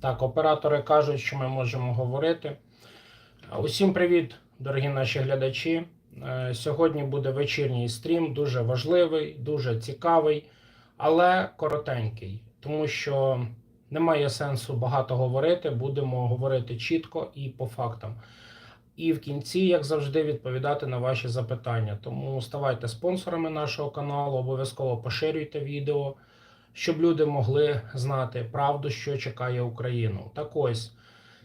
Так, оператори кажуть, що ми можемо говорити. Усім привіт, дорогі наші глядачі. Е, Сьогодні буде вечірній стрім, дуже важливий, дуже цікавий, але коротенький, тому що немає сенсу багато говорити. Будемо говорити чітко і по фактам. І в кінці, як завжди, відповідати на ваші запитання. Тому ставайте спонсорами нашого каналу, обов'язково поширюйте відео, щоб люди могли знати правду, що чекає Україну. Так ось,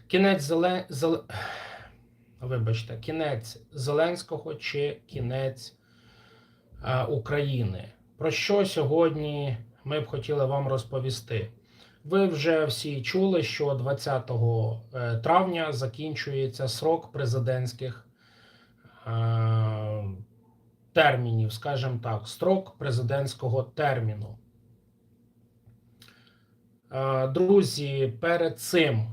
кінець зеле... Зеле... Вибачте, кінець Зеленського чи кінець е, України. Про що сьогодні ми б хотіли вам розповісти? Ви вже всі чули, що 20 е, травня закінчується срок президентських е, термінів, скажімо так, строк президентського терміну. Е, Друзі, перед цим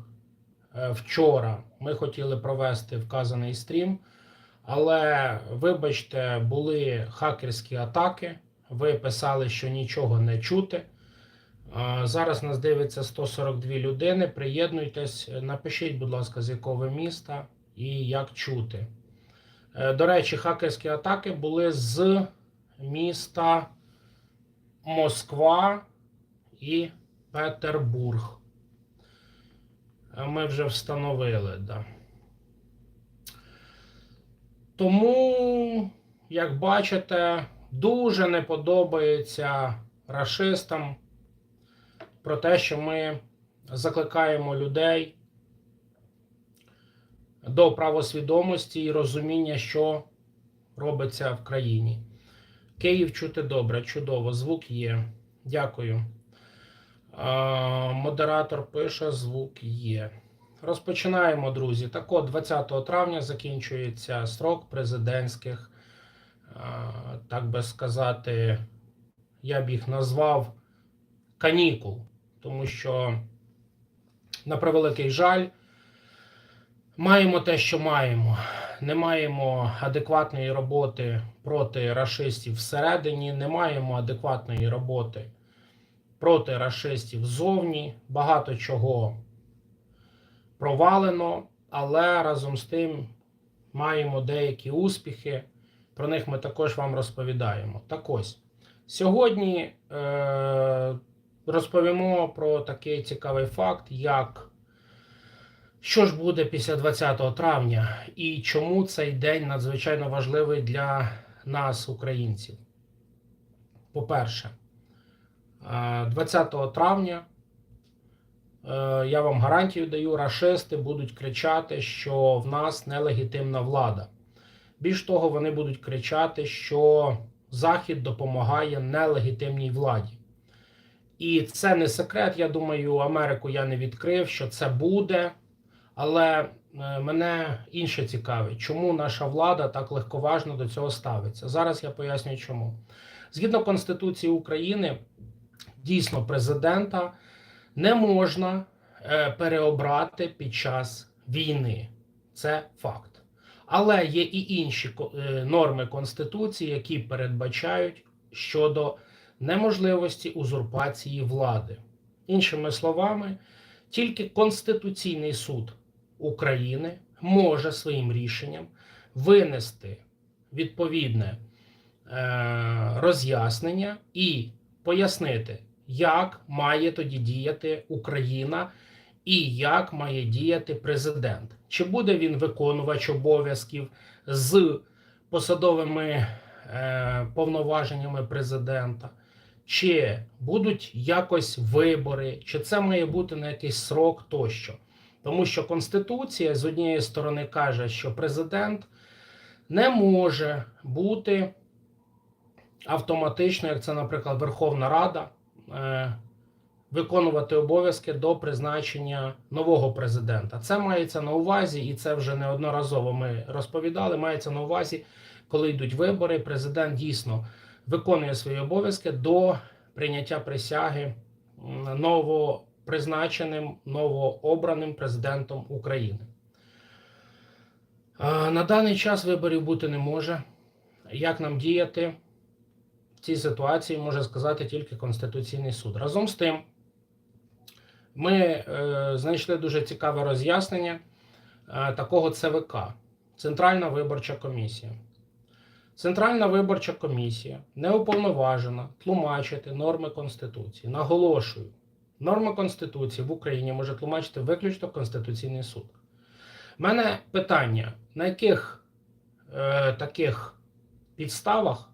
е, вчора ми хотіли провести вказаний стрім, але, вибачте, були хакерські атаки. Ви писали, що нічого не чути. Зараз нас дивиться 142 людини. Приєднуйтесь, напишіть, будь ласка, з якого міста і як чути. Е, До речі, хакерські атаки були з міста Москва і Петербург. Ми вже встановили, да. Тому, як бачите, дуже не подобається рашистам про те, що ми закликаємо людей до правосвідомості і розуміння, що робиться в країні. Київ чути добре, чудово, звук є. Дякую. Модератор пише, звук є. Розпочинаємо, друзі. Так от, 20 травня закінчується строк президентських, так би сказати, я б їх назвав канікул, тому що, на превеликий жаль, маємо те, що маємо. Не маємо адекватної роботи проти рашистів всередині, не маємо адекватної роботи проти рашистів ззовні. Багато чого провалено, але разом з тим маємо деякі успіхи. Про них ми також вам розповідаємо. Так ось, сьогодні е, розповімо про такий цікавий факт, як що ж буде після 20 травня і чому цей день надзвичайно важливий для нас, українців. По-перше, 20 травня е, я вам гарантію даю, рашисти будуть кричати, що в нас нелегітимна влада. Більш того, вони будуть кричати, що Захід допомагає нелегітимній владі. І це не секрет. Я думаю, Америку я не відкрив, що це буде. Але е, мене інше цікавить, чому наша влада так легковажно до цього ставиться. Зараз я поясню, чому. Згідно Конституції України, дійсно президента не можна е, переобрати під час війни. Це факт. Але є і інші е, норми Конституції, які передбачають щодо неможливості узурпації влади. Іншими словами, тільки Конституційний суд України може своїм рішенням винести відповідне е, роз'яснення і пояснити, як має тоді діяти Україна і як має діяти президент. Чи буде він виконувач обов'язків з посадовими е, повноваженнями президента? Чи будуть якось вибори, чи це має бути на якийсь срок тощо. Тому що Конституція з однієї сторони каже, що президент не може бути автоматично, як це, наприклад, Верховна Рада, виконувати обов'язки до призначення нового президента. Це мається на увазі, і це вже неодноразово ми розповідали. Мається на увазі, коли йдуть вибори, президент дійсно виконує свої обов'язки до прийняття присяги новопризначеним, новообраним президентом України. Е, На даний час виборів бути не може. Як нам діяти цій ситуації, може сказати тільки Конституційний суд. Разом з тим, ми е, знайшли дуже цікаве роз'яснення е, такого ЦВК Центральна виборча комісія. Центральна виборча комісія не уповноважена тлумачити норми Конституції. Наголошую, норми Конституції в Україні може тлумачити виключно Конституційний суд. У мене питання: на яких е, таких підставах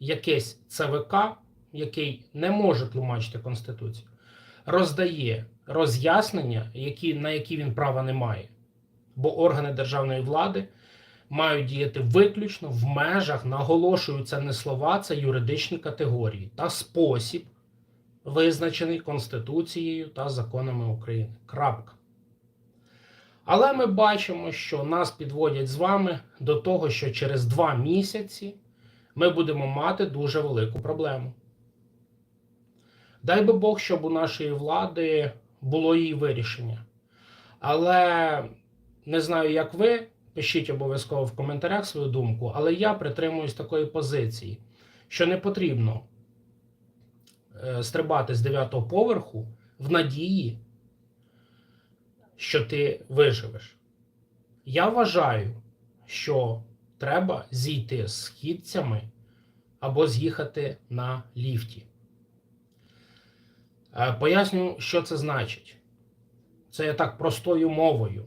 якесь ЦВК, який не може тлумачити Конституцію, роздає роз'яснення, які, на які він права не має. Бо органи державної влади мають діяти виключно в межах, наголошую, це не слова, це юридичні категорії та спосіб, визначений Конституцією та законами України. Крапка. Але ми бачимо, що нас підводять з вами до того, що через два місяці ми будемо мати дуже велику проблему. Дай би Бог, щоб у нашої влади було її вирішення. Але не знаю, як ви, пишіть обов'язково в коментарях свою думку, але я притримуюсь такої позиції, що не потрібно е, стрибати з 9-го поверху в надії, що ти виживеш. Я вважаю, що треба зійти східцями або з'їхати на ліфті. Е, Поясню, що це значить. Це я так простою мовою.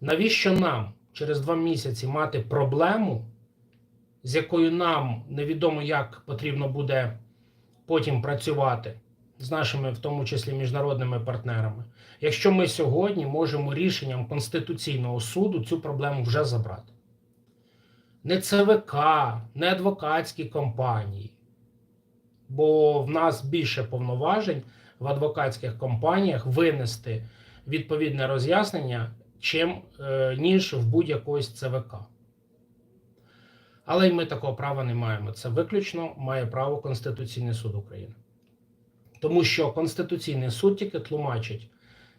Навіщо нам через два місяці мати проблему, з якою нам невідомо як потрібно буде потім працювати з нашими, в тому числі міжнародними партнерами, якщо ми сьогодні можемо рішенням Конституційного суду цю проблему вже забрати? Не ЦВК, не адвокатські компанії, бо в нас більше повноважень в адвокатських компаніях винести відповідне роз'яснення, чим, е, ніж в будь-якось ЦВК. Але й ми такого права не маємо. Це виключно має право Конституційний суд України. Тому що Конституційний суд тільки тлумачить,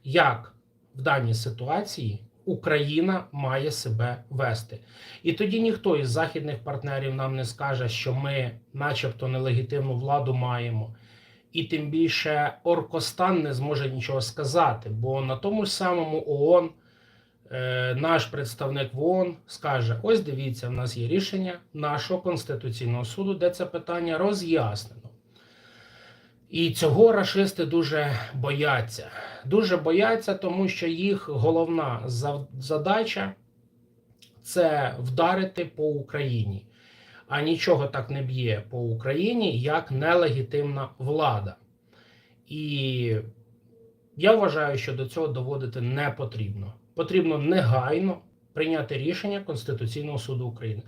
як в даній ситуації Україна має себе вести. І тоді ніхто із західних партнерів нам не скаже, що ми, начебто, нелегітимну владу маємо. І тим більше Оркостан не зможе нічого сказати, бо на тому ж самому ООН е, наш представник в ООН скаже: ось дивіться, в нас є рішення нашого Конституційного суду, де це питання роз'яснено. І цього рашисти дуже бояться. Дуже бояться, тому що їх головна задача це вдарити по Україні. А нічого так не б'є по Україні, як нелегітимна влада. І я вважаю, що до цього доводити не потрібно. Потрібно негайно прийняти рішення Конституційного суду України.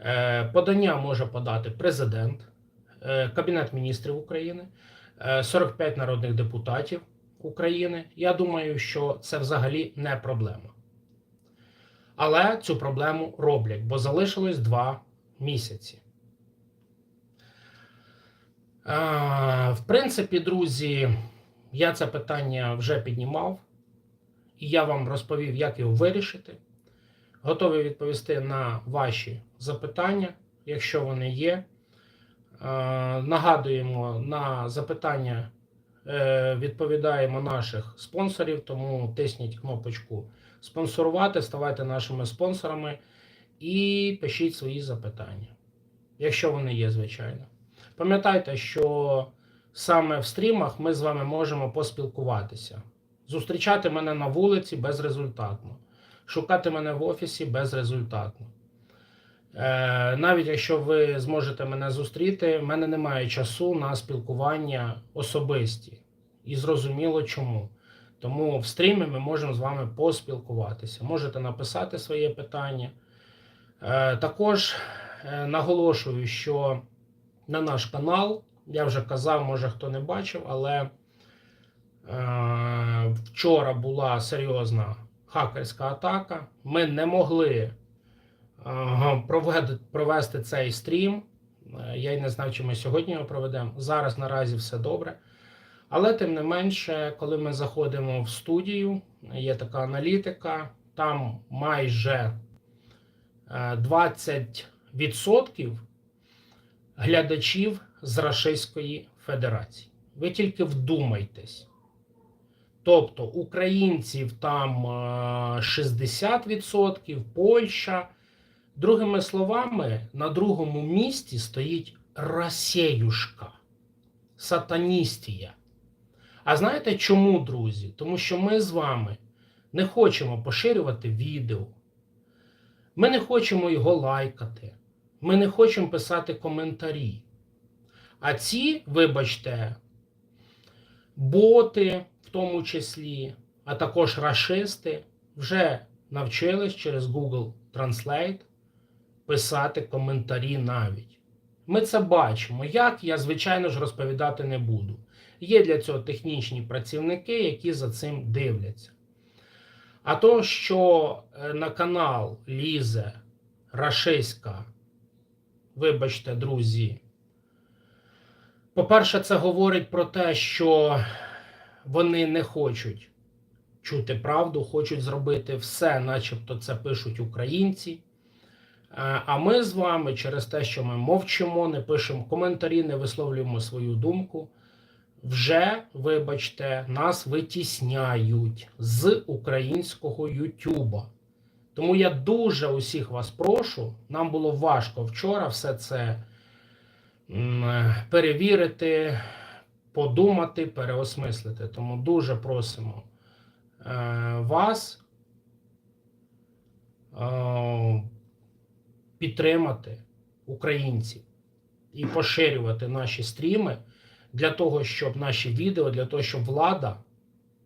Е, Подання може подати президент, е, Кабінет міністрів України, 45 народних депутатів України. Я думаю, що це взагалі не проблема. Але цю проблему роблять, бо залишилось два місяці. В принципі, друзі, я це питання вже піднімав, і я вам розповів, як його вирішити. Готовий відповісти на ваші запитання, якщо вони є. Е, Нагадуємо, на запитання е, відповідаємо наших спонсорів, тому тисніть кнопочку спонсорувати, ставайте нашими спонсорами і пишіть свої запитання, якщо вони є, звичайно. Пам'ятайте, що саме в стрімах ми з вами можемо поспілкуватися, зустрічати мене на вулиці безрезультатно, шукати мене в офісі безрезультатно. Е, навіть якщо ви зможете мене зустріти, в мене немає часу на спілкування особисті. І зрозуміло чому. Тому в стрімі ми можемо з вами поспілкуватися. Можете написати своє питання. Е, також е, наголошую, що на наш канал, я вже казав, може хто не бачив, але вчора була серйозна хакерська атака. Ми не могли провести цей стрім. Е, Я й не знав, чи ми сьогодні його проведемо. Зараз наразі все добре. Але тим не менше, коли ми заходимо в студію, є така аналітика, там майже е, 20% глядачів з Рашистської Федерації. Ви тільки вдумайтесь. Тобто українців там е, 60%, Польща. Другими словами, на другому місці стоїть Росіюшка, сатаністія. А знаєте чому, друзі? Тому що ми з вами не хочемо поширювати відео, ми не хочемо його лайкати, ми не хочемо писати коментарі. А ці, вибачте, боти, в тому числі, а також рашисти, вже навчились через Google Translate писати коментарі навіть. Ми це бачимо. Як я, звичайно ж, розповідати не буду. Є для цього технічні працівники, які за цим дивляться. А то, що е, на канал лізе рашиська, вибачте, друзі, по-перше, це говорить про те, що вони не хочуть чути правду, хочуть зробити все, начебто це пишуть українці. Е, А ми з вами через те, що ми мовчимо, не пишемо коментарі, не висловлюємо свою думку, вже, вибачте, нас витісняють з українського Ютуба. Тому я дуже усіх вас прошу. Нам було важко вчора все це е, перевірити, подумати, переосмислити. Тому дуже просимо е, вас. Підтримати українців і поширювати наші стріми для того, щоб наші відео, для того, щоб влада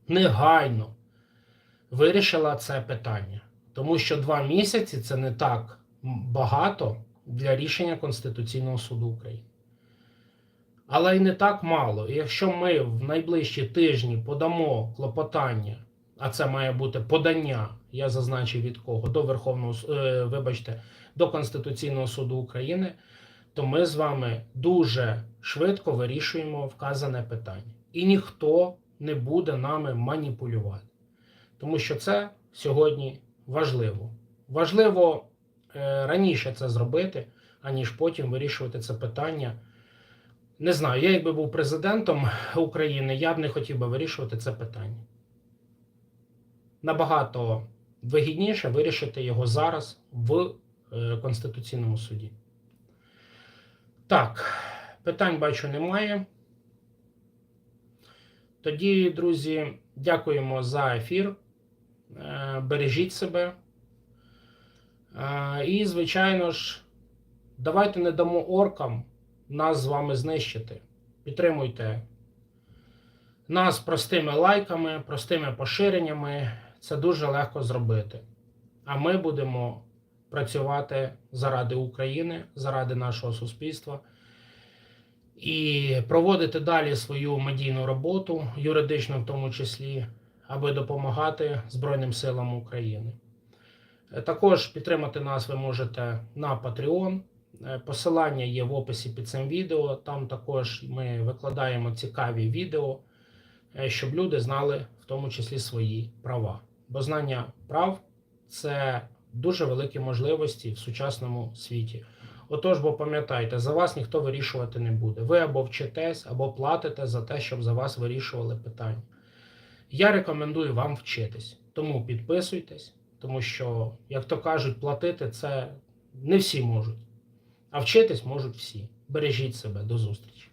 негайно вирішила це питання. Тому що два місяці це не так багато для рішення Конституційного суду України. Але й не так мало. Якщо ми в найближчі тижні подамо клопотання, а це має бути подання, я зазначив від кого, до Верховного е, вибачте, до Конституційного суду України, то ми з вами дуже швидко вирішуємо вказане питання. І ніхто не буде нами маніпулювати. Тому що це сьогодні важливо. Важливо е, раніше це зробити, аніж потім вирішувати це питання. Не знаю, я якби був президентом України, я б не хотів би вирішувати це питання. Набагато вигідніше вирішити його зараз в Конституційному суді. Так, питань бачу немає. Тоді, друзі, дякуємо за ефір. Е, Бережіть себе. Е, І, звичайно ж, давайте не дамо оркам нас з вами знищити. Підтримуйте нас простими лайками, простими поширеннями. Це дуже легко зробити. А ми будемо працювати заради України, заради нашого суспільства і проводити далі свою медійну роботу, юридично в тому числі, аби допомагати Збройним силам України. Е, Також підтримати нас ви можете на Patreon. Е, Посилання є в описі під цим відео. Там також ми викладаємо цікаві відео, е, щоб люди знали в тому числі свої права. Бо знання прав це дуже великі можливості в сучасному світі. Отож, бо пам'ятайте, за вас ніхто вирішувати не буде. Ви або вчитесь, або платите за те, щоб за вас вирішували питання. Я рекомендую вам вчитись. Тому підписуйтесь, тому що, як то кажуть, платити це не всі можуть. А вчитись можуть всі. Бережіть себе. До зустрічі.